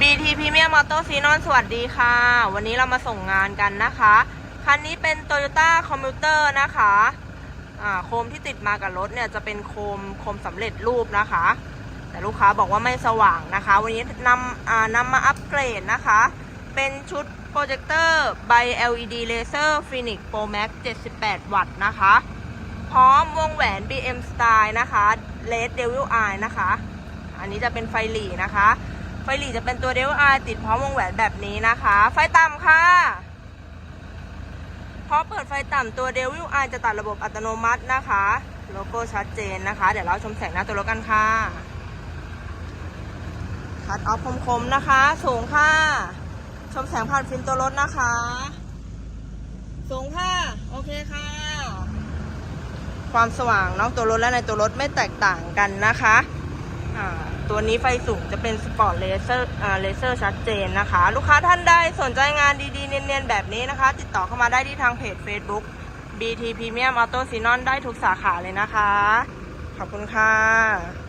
BT Premium Auto s e n o n สวัสดีค่ะ วันนี้เรามาส่งงานกันนะคะ คันนี้เป็น Toyota Commuter นะคะอ่าโคมที่ติดมากับรถเนี่ยจะเป็นโคมโคมสำเร็จรูปนะคะ แต่ลูกค้าบอกว่าไม่สว่างนะคะ วันนี้นำอ่านำมาอัปเกรดนะคะ เป็นชุดโปรเจคเตอร์ by LED Laser Phoenix Pro Max 78 วัตต์นะคะ พร้อมวงแหวน BM Style นะคะ Red Devil Eye นะคะ อันนี้จะเป็นไฟหลีนะคะ ไฟหลีจะเป็นตัว Devil Eye ติดพร้อมวงแหวนแบบนี้นะคะ ไฟต่ำค่ะพอเปิดไฟต่ำตัว Devil Eye จะตัดระบบอัตโนมัตินะคะ โลโก้ชัดเจนนะคะ เดี๋ยวเราชมแสงหน้าตัวรถกันค่ะคัดออฟคมๆนะคะ สูงค่ะ ชมแสงผ่านฟิล์มตัวรถนะคะ สูงค่ะ โอเคค่ะ ความสว่างนอกตัวรถและในตัวรถไม่แตกต่างกันนะคะอ่า ตัวนี้ไฟสูงจะเป็นสปอร์ตเลเซอร์เลเซอร์ชัดเจนนะคะ ลูกค้าท่านใดสนใจงานดีๆ เนียนๆ แบบนี้นะคะ ติดต่อเข้ามาได้ที่ทางเพจ Facebook BT Premium Auto s e n o n ได้ทุกสาขาเลยนะคะ ขอบคุณค่ะ